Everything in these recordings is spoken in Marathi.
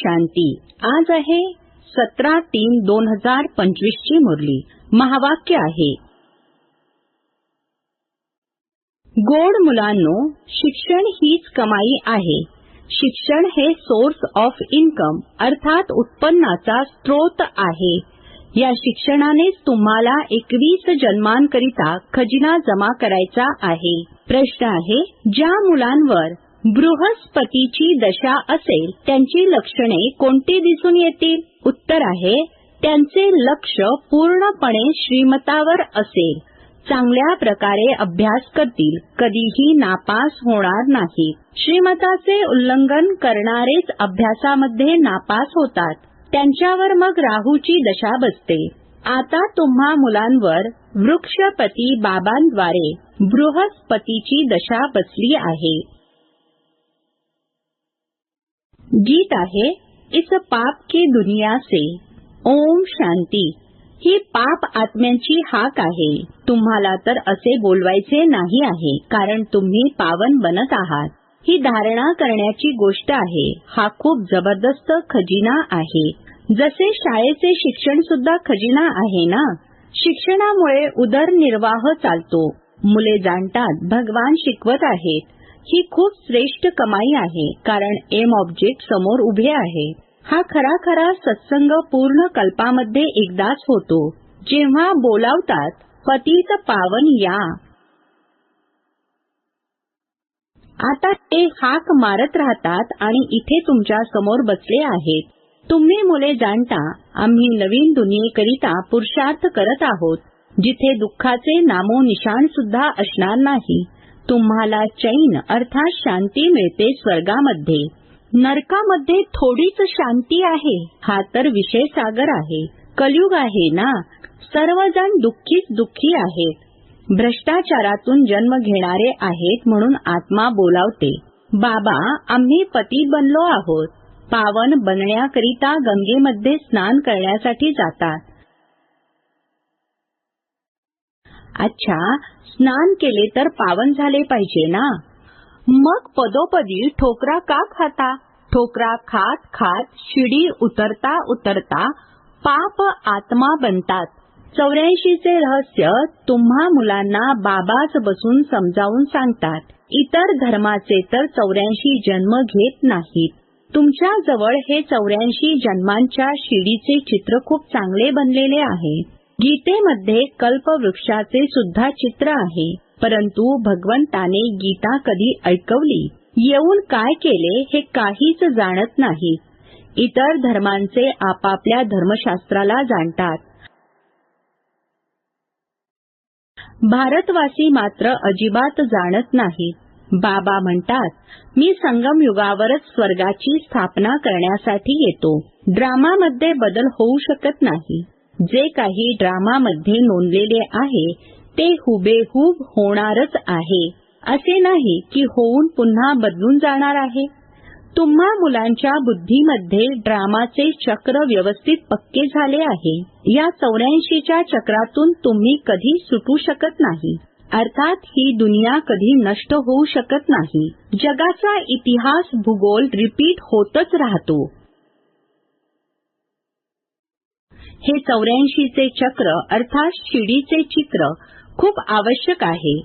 शांती. आज आहे सतरा तीन दोन हजार पंचवीस ची मुरली. महावाक्य आहे. गोड मुलांनो शिक्षण हीच कमाई आहे. शिक्षण हे सोर्स ऑफ इन्कम अर्थात उत्पन्नाचा स्रोत आहे. या शिक्षणानेच तुम्हाला एकवीस जन्मांकरिता खजिना जमा करायचा आहे. प्रश्न आहे ज्या मुलांवर बृहस्पतीची दशा असेल त्यांची लक्षणे कोणती दिसून येतील? उत्तर आहे त्यांचे लक्ष पूर्णपणे श्रीमतावर असेल. चांगल्या प्रकारे अभ्यास करतील कधीही नापास होणार नाही. श्रीमताचे उल्लंघन करणारेच अभ्यासामध्ये नापास होतात. त्यांच्यावर मग राहूची दशा बसते. आता तुम्हा मुलांवर वृक्षपती बाबांद्वारे बृहस्पतीची दशा बसली आहे. गीत आहे इस पाप की दुनिया से. ओम शांती. ही पाप आत्म्यांची हाक आहे. तुम्हाला तर असे बोलवायचे नाही आहे कारण तुम्ही पावन बनत आहात. ही धारणा करण्याची गोष्ट आहे. हा खूप जबरदस्त खजिना आहे. जसे शाळेचे शिक्षण सुद्धा खजिना आहे ना? शिक्षणामुळे उदरनिर्वाह चालतो. मुले जाणतात भगवान शिकवत आहेत. ही खूप श्रेष्ठ कमाई आहे कारण एम ऑब्जेक्ट समोर उभे आहे. हा खरा खरा सत्संग पूर्ण कल्पामध्ये एकदाच होतो. जेव्हा बोलावतात पतीत पावन या. आता ते हाक मारत राहतात आणि इथे तुमच्यासमोर बसले आहेत. तुम्ही मुले जाणता आम्ही नवीन दुनियेकरिता पुरुषार्थ करत आहोत. जिथे दुःखाचे नामो निशाण सुद्धा असणार नाही. तुम्हाला चैन अर्थात शांती मिळते स्वर्गामध्ये. नरकामध्ये थोडीच शांती आहे हा तर विषय सागर आहे. कलयुग आहे ना? सर्वजण दुःखीच दुःखी आहेत. भ्रष्टाचारातून जन्म घेणारे आहेत म्हणून आत्मा बोलावते. बाबा आम्ही पती बनलो आहोत. पावन बनण्याकरिता गंगेमध्ये स्नान करण्यासाठी जातात. अच्छा स्नान केले तर पावन झाले पाहिजे ना? मग पदोपदी ठोकरा का खाता? ठोकरा खात खात शिडी उतरता उतरता पाप आत्मा बनतात. चौऱ्याऐंशीचे रहस्य तुम्हा मुलांना बाबाच बसून समजावून सांगतात. इतर धर्माचे तर चौऱ्याऐंशी जन्म घेत नाहीत. तुमच्या जवळ हे चौऱ्याऐंशी जन्मांच्या शिडीचे चित्र खूप चांगले बनलेले आहे. गीतेमध्ये कल्पवृक्षाचे सुद्धा चित्र आहे. परंतु भगवंताने गीता कधी ऐकवली? येऊन काय केले हे काहीच जाणत नाही. इतर धर्मांचे आपापल्या धर्मशास्त्राला जाणतात. भारतवासी मात्र अजिबात जाणत नाही. बाबा म्हणतात मी संगम युगावरच स्वर्गाची स्थापना करण्यासाठी येतो. ड्रामामध्ये बदल होऊ शकत नाही. जे काही ड्रामामध्ये नोंदलेले आहे ते हुबेहूब होणारच आहे. असे नाही की होऊन पुन्हा बदलून जाणार आहे. तुम्हा मुलांच्या बुद्धीमध्ये ड्रामाचे चक्र व्यवस्थित पक्के झाले आहे. या चौऱ्याऐंशीच्या चक्रातून तुम्ही कधी सुटू शकत नाही. अर्थात ही दुनिया कधी नष्ट होऊ शकत नाही. जगाचा इतिहास भूगोल रिपीट होतच राहतो. हे चौऱ्याऐंशीचे चक्र अर्थात शिडीचे चित्र खूप आवश्यक आहे.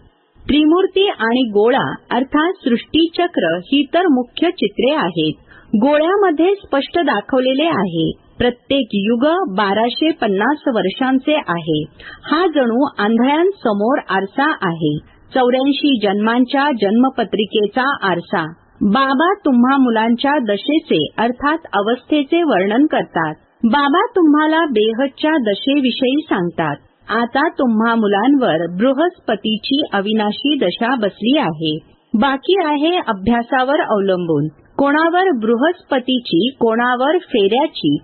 त्रिमूर्ती आणि गोळा अर्थात सृष्टीचक्र ही तर मुख्य चित्रे आहेत. गोळ्यामध्ये स्पष्ट दाखवलेले आहे. प्रत्येक युग बाराशे पन्नास वर्षांचे आहे. हा जणू आंधळ्यांसमोर आरसा आहे. चौऱ्याऐंशी जन्मांच्या जन्मपत्रिकेचा आरसा. बाबा तुम्हा मुलांच्या दशेचे अर्थात अवस्थेचे वर्णन करतात. बाबा तुम्हाला बेहदच्या दशेविषयी सांगतात. आता तुम्हा मुलांवर बृहस्पतीची अविनाशी दशा बसली आहे. बाकी आहे अभ्यासावर अवलंबून. कोणावर बृहस्पतीची कोणावर फेऱ्याची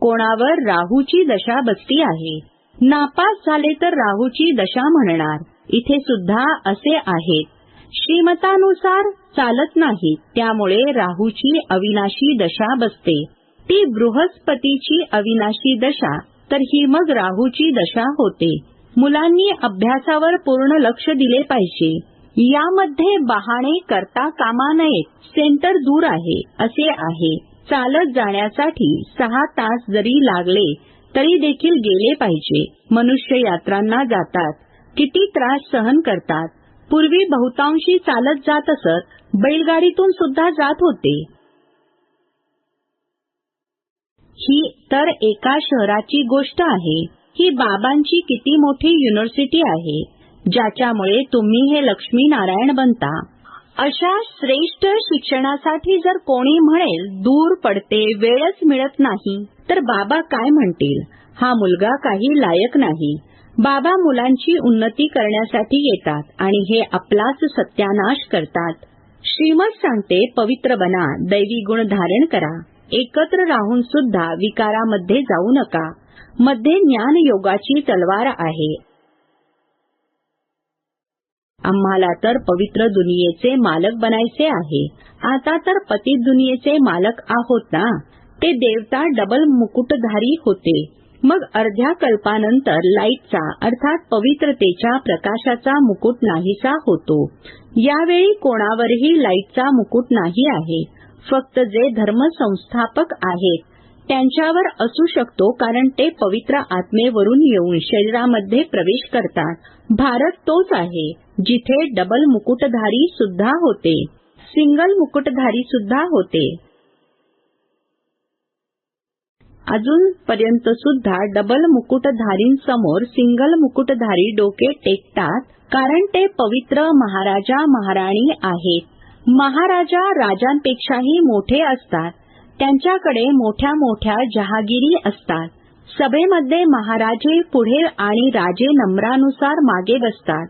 कोणावर राहूची दशा बसती आहे. नापास झाले तर राहूची दशा म्हणणार. इथे सुद्धा असे आहेत. श्रीमतानुसार चालत नाही. त्यामुळे राहूची अविनाशी दशा बसते. ती बृहस्पतीची अविनाशी दशा तर ही मग राहूची दशा होते. मुलांनी अभ्यासावर पूर्ण लक्ष दिले पाहिजे. यामध्ये बहाणे करता कामा नयेत सेंटर दूर आहे असे आहे. चालत जाण्यासाठी सहा तास जरी लागले तरी देखील गेले पाहिजे. मनुष्य यात्रांना जातात. किती त्रास सहन करतात. पूर्वी बहुतांशी चालत जात असत बैलगाडीतून सुद्धा जात होते. ही तर एका शहराची गोष्ट आहे. ही बाबांची किती मोठी युनिव्हर्सिटी आहे. ज्याच्यामुळे तुम्ही हे लक्ष्मीनारायण बनता. अशा श्रेष्ठ शिक्षणासाठी जर कोणी म्हणेल दूर पडते वेळच मिळत नाही तर बाबा काय म्हणतील? हा मुलगा काही लायक नाही. बाबा मुलांची उन्नती करण्यासाठी येतात आणि हे आपलाच सत्यानाश करतात. श्रीमत सांगते पवित्र बना दैवी गुण धारण करा. एकत्र राहून सुद्धा विकारामध्ये जाऊ नका. मध्ये ज्ञान योगाची तलवार आहे. आम्हाला तर पवित्र दुनियेचे मालक बनायचे आहे. आता तर पती दुनियेचे मालक आहोत ना? ते देवता डबल मुकुटधारी होते. मग अर्ध्या कल्पानंतर लाईटचा अर्थात पवित्रतेच्या प्रकाशाचा मुकुट नाहीसा होतो. यावेळी कोणावरही लाईटचा मुकुट नाही आहे. फक्त जे धर्मसंस्थापक आहेत त्यांच्यावर असू शकतो कारण ते पवित्र आत्मेवरून येऊन शरीरामध्ये प्रवेश करतात. भारत तोच आहे जिथे डबल मुकुटधारी सुद्धा होते. सिंगल मुकुटधारी सुद्धा होते. अजून पर्यंत सुद्धा डबल मुकुटधारींसमोर सिंगल मुकुटधारी डोके टेकतात कारण ते पवित्र महाराजा महाराणी आहेत. महाराजा राजांपेक्षाही मोठे असतात. त्यांच्याकडे मोठ्या मोठ्या जहागिरी असतात. सभेमध्ये महाराजे पुढे आणि राजे नम्रानुसार मागे बसतात.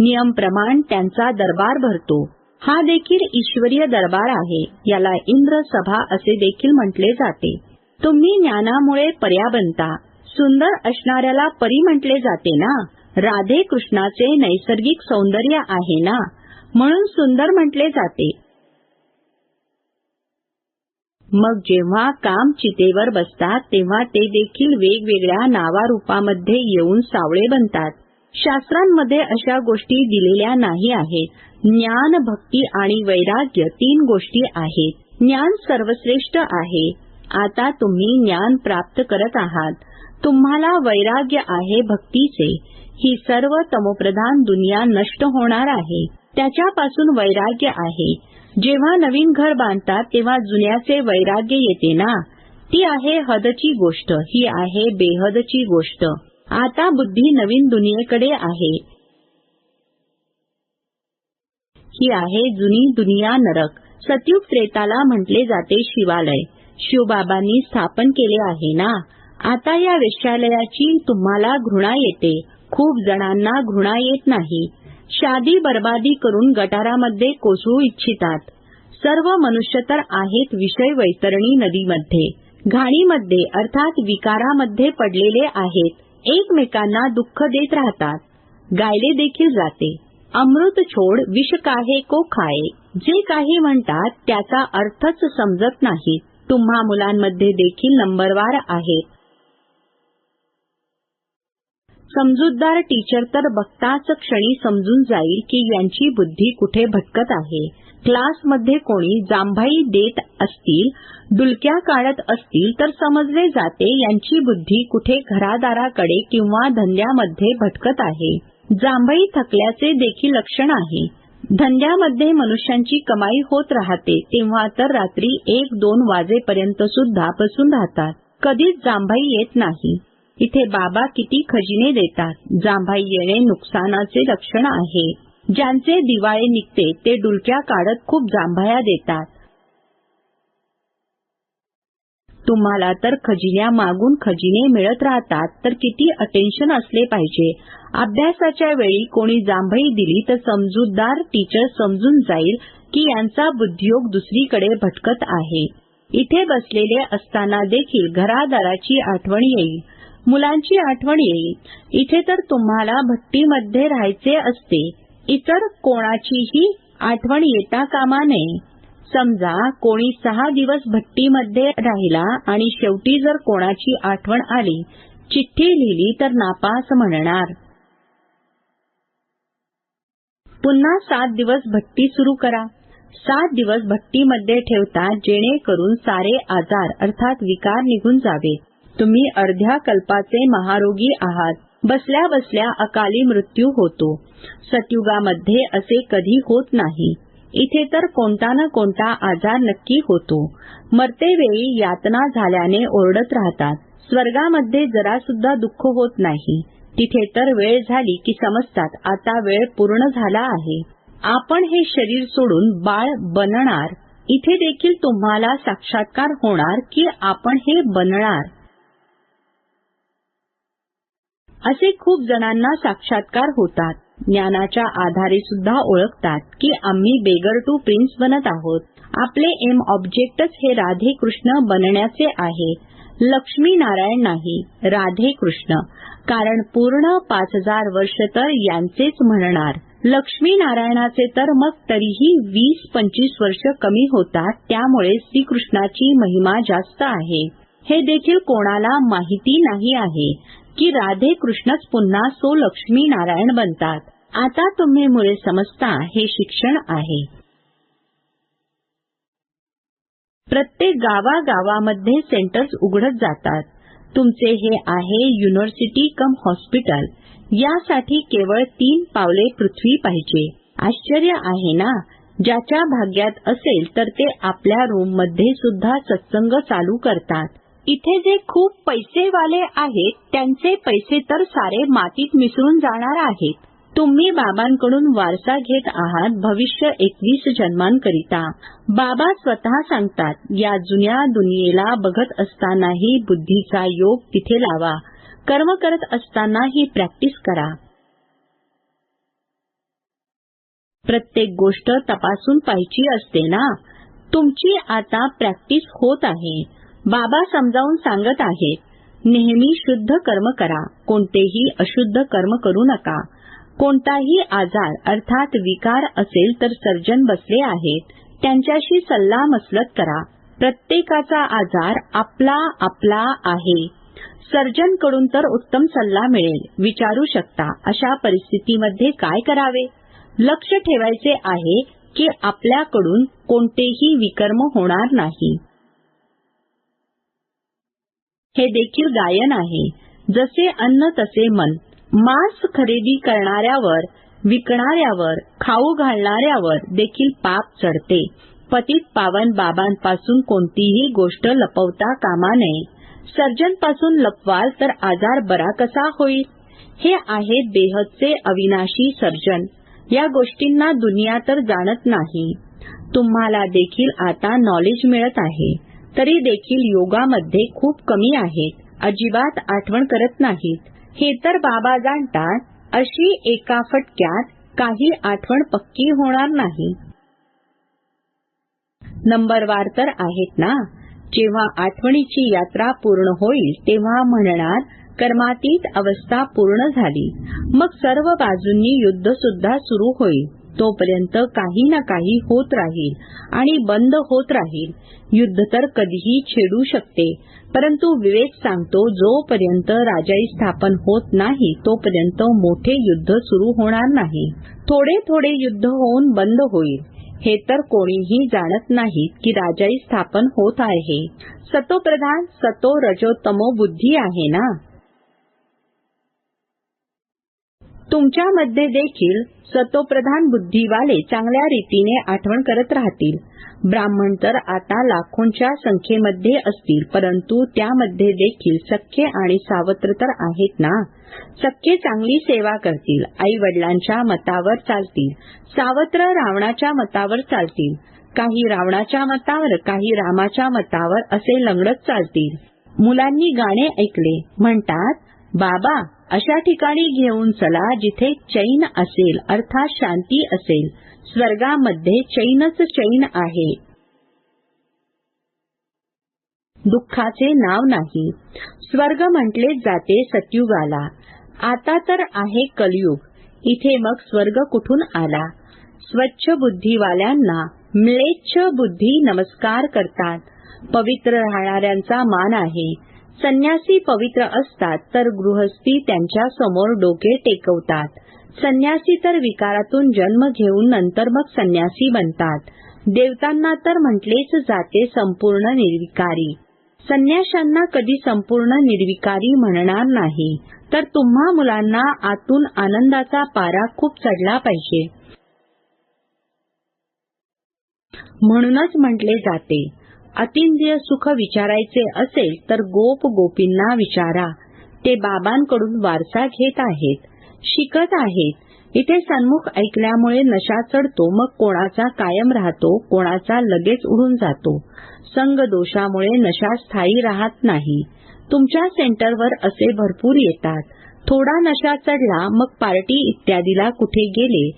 नियमप्रमाण त्यांचा दरबार भरतो. हा देखील ईश्वरीय दरबार आहे. याला इंद्र सभा असे देखील म्हटले जाते. तुम्ही ज्ञानामुळे पर्या बनता. सुंदर असणाऱ्याला परी म्हटले जाते ना? राधे कृष्णाचे नैसर्गिक सौंदर्य आहे ना? म्हणून सुंदर म्हटले जाते. मग जेव्हा काम चितेवर बसतात तेव्हा ते देखील वेगवेगळ्या नावारूपामध्ये येऊन सावळे बनतात. शास्त्रांमध्ये अशा गोष्टी दिलेल्या नाही आहेत. ज्ञान भक्ती आणि वैराग्य तीन गोष्टी आहेत. ज्ञान सर्वश्रेष्ठ आहे. आता तुम्ही ज्ञान प्राप्त करत आहात. तुम्हाला वैराग्य आहे भक्तीचे. ही सर्व तमोप्रधान दुनिया नष्ट होणार आहे. त्याच्यापासून वैराग्य आहे. जेव्हा नवीन घर बांधतात तेव्हा जुन्याचे वैराग्य येते ना? ती आहे हदची गोष्ट. ही आहे बेहदची गोष्ट. आता बुद्धी नवीन दुनियेकडे आहे. ही आहे जुनी दुनिया नरक. सतयुग त्रेताला म्हटले जाते शिवालय. शिवबाबांनी स्थापन केले आहे ना? आता या वेश्यालयाची तुम्हाला घृणा येते. खूप जणांना घृणा येत नाही. शादी बर्बादी करून गटारामध्ये कोसळू इच्छितात. सर्व मनुष्य तर आहेत विषय वैतरणी नदीमध्ये. घाणीमध्ये अर्थात विकारामध्ये पडलेले आहेत. एकमेकांना दुःख देत राहतात. गायले देखील जाते. अमृत छोड विष काहे को खाये जे काही म्हणतात त्याचा अर्थच समजत नाहीत. तुम्हा मुलांमध्ये देखील नंबरवार आहेत समजूतदार टीचर तर बघताच क्षणी समजून जाईल की यांची बुद्धी कुठे भटकत आहे. क्लासमध्ये कोणी जांभाई देत असतील डुलक्या काढत असतील तर समजले जाते यांची बुद्धी कुठे घरादाराकडे किंवा धंद्यामध्ये भटकत आहे. जांभई थकल्याचे देखील लक्षण आहे. धंद्यामध्ये मनुष्यांची कमाई होत राहते तेव्हा तर रात्री एक दोन वाजेपर्यंत सुद्धा बसून राहतात. कधीच जांभाई येत नाही. इथे बाबा किती खजिने देतात. जांभाई येणे नुकसानाचे लक्षण आहे. ज्यांचे दिवाळे निघते ते डुलक्या काढत खूप जांभाया देतात. तुम्हाला तर खजिन्या मागून खजिने मिळत राहतात तर किती अटेन्शन असले पाहिजे. अभ्यासाच्या वेळी कोणी जांभई दिली तर समजूतदार टीचर समजून जाईल की यांचा बुद्धियोग दुसरीकडे भटकत आहे. इथे बसलेले असताना देखील घरादाराची आठवण येईल. मुलांची आठवण येईल. इथे तर तुम्हाला भट्टीमध्ये राहायचे असते. इतर कोणाचीही आठवण येता कामा नये. समजा कोणी सहा दिवस भट्टीमध्ये राहिला आणि शेवटी जर कोणाची आठवण आली चिठ्ठी लिहिली तर नापास म्हणणार. पुन्हा सात दिवस भट्टी सुरू करा. सात दिवस भट्टीमध्ये ठेवता जेणेकरून सारे आजार अर्थात विकार निघून जावे. तुम्ही अर्ध्या कल्पाचे महारोगी आहात. बसल्या बसल्या अकाली मृत्यू होतो. सतयुगामध्ये असे कधी होत नाही. इथे तर कोणता ना कोणता आजार नक्की होतो. मरतेवेळी यातना झाल्याने ओरडत राहतात. स्वर्गामध्ये जरा सुद्धा दुःख होत नाही. तिथे तर वेळ झाली की समजतात आता वेळ पूर्ण झाला आहे. आपण हे शरीर सोडून बाळ बनणार. इथे देखील तुम्हाला साक्षात्कार होणार की आपण हे बनणार. असे खूप जणांना साक्षात्कार होतात. ज्ञानाच्या आधारे सुद्धा ओळखतात की आम्ही बेगर टू प्रिन्स बनत आहोत. आपले एम ऑब्जेक्टच हे राधे कृष्ण बनण्याचे आहे. लक्ष्मी नारायण नाही राधे कृष्ण कारण पूर्ण पाच हजार वर्ष तर यांचेच म्हणणार. लक्ष्मी नारायणाचे तर मग तरीही वीस पंचवीस वर्ष कमी होतात त्यामुळे श्रीकृष्णाची महिमा जास्त आहे. हे देखील कोणाला माहिती नाही आहे. की राधे कृष्णच पुन्हा सो लक्ष्मी नारायण बनतात. आता तुम्ही मुळे समजता हे शिक्षण आहे. प्रत्येक गावागावामध्ये सेंटर्स उघडत जातात. तुमचे हे आहे युनिव्हर्सिटी कम हॉस्पिटल यासाठी केवळ तीन पावले पृथ्वी पाहिजे. आश्चर्य आहे ना? ज्याच्या भाग्यात असेल तर ते आपल्या रूममध्ये सुद्धा सत्संग चालू करतात. इथे जे खूप पैसेवाले आहेत त्यांचे पैसे तर सारे मातीत मिसळून जाणार आहेत. तुम्ही बाबांकडून वारसा घेत आहात भविष्य एकवीस जन्मांकरिता. बाबा स्वतः सांगतात या जुन्या दुनियेला बघत असतानाही बुद्धीचा योग तिथे लावा. कर्म करत असताना ही प्रॅक्टिस करा. प्रत्येक गोष्ट तपासून पाहिजे असते ना? तुमची आता प्रॅक्टिस होत आहे. बाबा समजावून सांगत आहेत नेहमी शुद्ध कर्म करा कोणतेही अशुद्ध कर्म करू नका. कोणताही आजार अर्थात विकार असेल तर सर्जन बसले आहेत त्यांच्याशी सल्ला मसलत करा. प्रत्येकाचा आजार आपला आपला आहे. सर्जनकडून तर उत्तम सल्ला मिळेल विचारू शकता अशा परिस्थितीमध्ये काय करावे? लक्ष ठेवायचे आहे की आपल्याकडून कोणतेही विकर्म होणार नाही. हे देखील गायन आहे. जसे अन्न तसे मन. मांस खरेदी करणाऱ्यावर विकणाऱ्यावर खाऊ घालणाऱ्यावर देखील पाप चढते. पतित पावन बाबांपासून कोणतीही गोष्ट लपवता कामा नये. सर्जनपासून लपवाल तर आजार बरा कसा होईल? हे आहे बेहदचे अविनाशी सर्जन. या गोष्टींना दुनिया तर जाणत नाही. तुम्हाला देखील आता नॉलेज मिळत आहे. तरी देखील योगामध्ये खूप कमी आहेत. अजिबात आठवण करत नाहीत. हे तर बाबा जाणतात अशी एका फटक्यात काही आठवण पक्की होणार नाही. नंबरवार तर आहेत ना? जेव्हा आठवणीची यात्रा पूर्ण होईल तेव्हा म्हणणार कर्मातीत अवस्था पूर्ण झाली. मग सर्व बाजूंनी युद्ध सुद्धा सुरू होईल. तोपर्यंत काही ना काही होत राहील आणि बंद होत राहील. युद्ध तर कधीही छेडू शकते. परंतु विवेक सांगतो जोपर्यंत राजाई स्थापन होत नाही तोपर्यंत मोठे युद्ध सुरू होणार नाही. थोडे थोडे युद्ध होऊन बंद होईल. हे तर कोणीही जाणत नाही की राजाई स्थापन होत आहे. सतोप्रधान सतो रजोतमो बुद्धी आहे ना? तुमच्यामध्ये देखील सतोप्रधान बुद्धीवाले चांगल्या रीतीने आठवण करत राहतील. ब्राह्मण तर आता लाखोंच्या संख्येमध्ये असतील परंतु त्यामध्ये देखील सख्खे आणि सावत्र तर आहेत ना? सख्खे चांगली सेवा करतील आई वडिलांच्या मतावर चालतील सावत्र रावणाच्या मतावर चालतील काही रावणाच्या मतावर काही रामाच्या मतावर असे लंगडत चालतील. मुलांनी गाणे ऐकले म्हणतात बाबा अशा ठिकाणी घेऊन चला जिथे चैन असेल अर्थात शांती असेल. स्वर्गामध्ये चैनच चैन आहे. दुःखाचे नाव नाही. स्वर्ग म्हटले जाते सतयुगाला. आता तर आहे कलयुग. इथे मग स्वर्ग कुठून आला? स्वच्छ बुद्धीवाल्यांना म्लेच्छ बुद्धी नमस्कार करतात. पवित्र राहणाऱ्यांचा मान आहे. संन्यासी पवित्र असतात तर गृहस्थी त्यांच्यासमोर डोके टेकवतात. संन्यासी तर विकारातून जन्म घेऊन नंतर मग संन्यासी बनतात. देवतांना तर म्हटलेच जाते संपूर्ण निर्विकारी. संन्याशांना कधी संपूर्ण निर्विकारी म्हणणार नाही. तर तुम्हा मुलांना आतून आनंदाचा पारा खूप चढला पाहिजे. म्हणूनच म्हटले जाते अतिंद्रिय सुख विचारायचे असेल तर गोप गोपींना विचारा. ते बाबांकडून वारसा घेत आहेत शिकत आहेत. इथे सन्मुख ऐकल्यामुळे नशा चढतो मग कोणाचा कायम राहतो कोणाचा लगेच उडून जातो. संग दोषामुळे नशा स्थायी राहत नाही. तुमच्या सेंटरवर असे भरपूर येतात. थोडा नशा चढला मग पार्टी इत्यादीला कुठे गेले?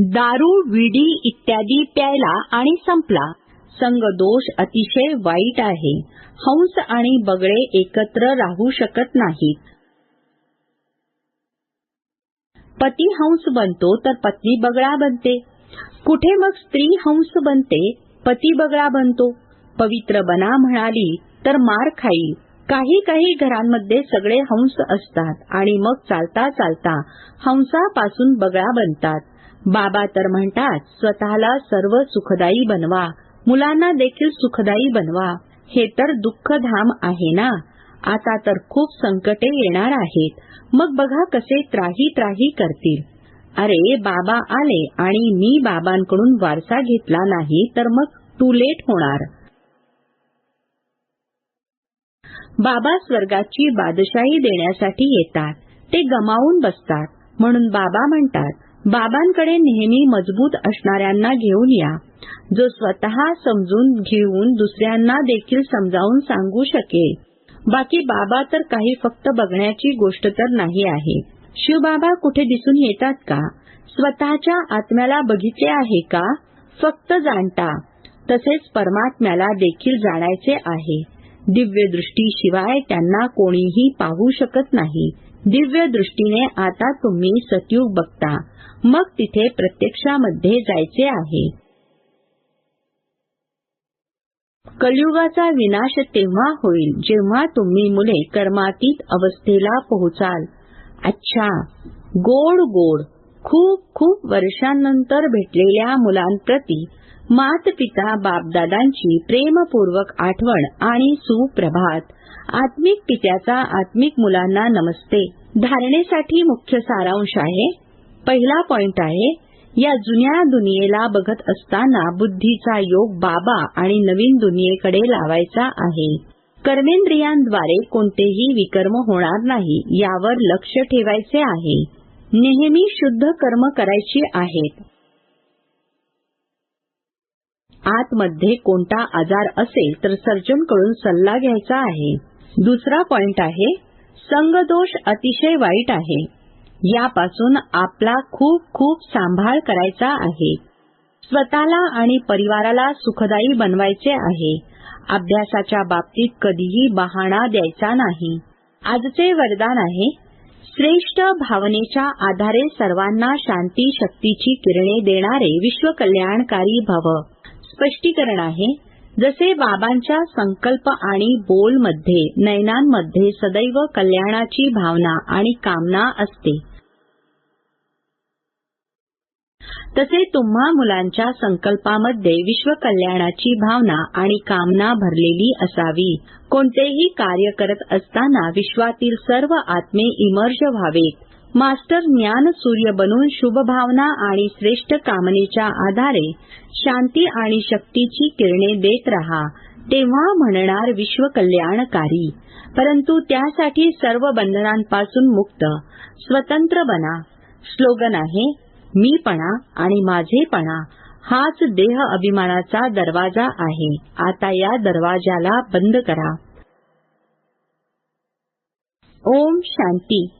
दारू विडी इत्यादी प्यायला आणि संपला. संग दोष अतिशय वाईट आहे. हंस आणि बगळे एकत्र राहू शकत नाहीत. पती हंस बनतो तर पत्नी बगळा बनते. कुठे मग स्त्री हंस बनते पती बगळा बनतो. पवित्र बना म्हणाली तर मार खाईल काही काही घरांमध्ये सगळे हंस असतात आणि मग चालता चालता हंसापासून बगळा बनतात. बाबा तर म्हणतात स्वतःला सर्व सुखदायी बनवा. मुलांना देखील सुखदायी बनवा. हे तर दुःखधाम आहे ना? आता तर खूप संकटे येणार आहेत. मग बघा कसे त्राही त्राही करतील. अरे बाबा आले आणि मी बाबांकडून वारसा घेतला नाही तर मग टू लेट होणार. बाबा स्वर्गाची बादशाही देण्यासाठी येतात. ते गमावून बसतात. म्हणून बाबा म्हणतात बाबांकडे नेहमी मजबूत असणाऱ्यांना घेऊन या. जो स्वतः समजून घेऊन दुसऱ्यांना देखील समजावून सांगू शकेल. बाकी बाबा तर काही फक्त बघण्याची गोष्ट तर नाही आहे. शिवबाबा कुठे दिसून येतात का? स्वतःच्या आत्म्याला बघितले आहे का? फक्त जाणता. तसेच परमात्म्याला देखील जाणायचे आहे. दिव्य दृष्टीशिवाय त्यांना कोणीही पाहू शकत नाही. दिव्य दृष्टीने आता तुम्ही सतयुग बघता. मग तिथे प्रत्यक्षामध्ये जायचे आहे. कलयुगाचा विनाश तेव्हा होईल जेव्हा तुम्ही मुले कर्मातीत अवस्थेला पोहोचाल. अच्छा! गोड गोड खूप खूप वर्षांनंतर भेटलेल्या मुलांप्रती मात पिता बापदादांची प्रेमपूर्वक आठवण आणि सुप्रभात. आत्मिक पित्याचा आत्मिक मुलांना नमस्ते. धारणेसाठी मुख्य सारांश आहे पहिला पॉइंट आहे या जुन्या दुनियेला बघत असताना बुद्धीचा योग बाबा आणि नवीन दुनियेकडे लावायचा आहे. कर्मेंद्रियांद्वारे कोणतेही विकर्म होणार नाही यावर लक्ष ठेवायचे आहे. नेहमी शुद्ध कर्म करायची आहेत. आतमध्ये कोणता आजार असेल तर सर्जनकडून सल्ला घ्यायचा आहे. दुसरा पॉइंट आहे संगदोष अतिशय वाईट आहे. यापासून आपला खूप खूप सांभाळ करायचा आहे. स्वतःला आणि परिवाराला सुखदायी बनवायचे आहे. अभ्यासाच्या बाबतीत कधीही बहाणा द्यायचा नाही. आजचे वरदान आहे श्रेष्ठ भावनेच्या आधारे सर्वांना शांती शक्तीची किरणे देणारे विश्वकल्याणकारी भव. स्पष्टीकरण आहे जसे बाबांच्या संकल्प आणि बोलमध्ये नयनांमध्ये सदैव कल्याणाची भावना आणि कामना असते. तसे तुम्हा मुलांच्या संकल्पामध्ये विश्वकल्याणाची भावना आणि कामना भरलेली असावी. कोणतेही कार्य करत असताना विश्वातील सर्व आत्मे इमर्ज व्हावेत. मास्टर ज्ञान सूर्य बनून शुभभावना आणि श्रेष्ठ कामनेच्या आधारे शांती आणि शक्तीची किरणे देत रहा तेव्हा म्हणणार विश्व कल्याणकारी परंतु त्यासाठी सर्व बंधनांपासून मुक्त स्वतंत्र बना. स्लोगन आहे मीपणा आणि माझेपणा हाच देह अभिमानाचा दरवाजा आहे. आता या दरवाजाला बंद करा. ओम शांती.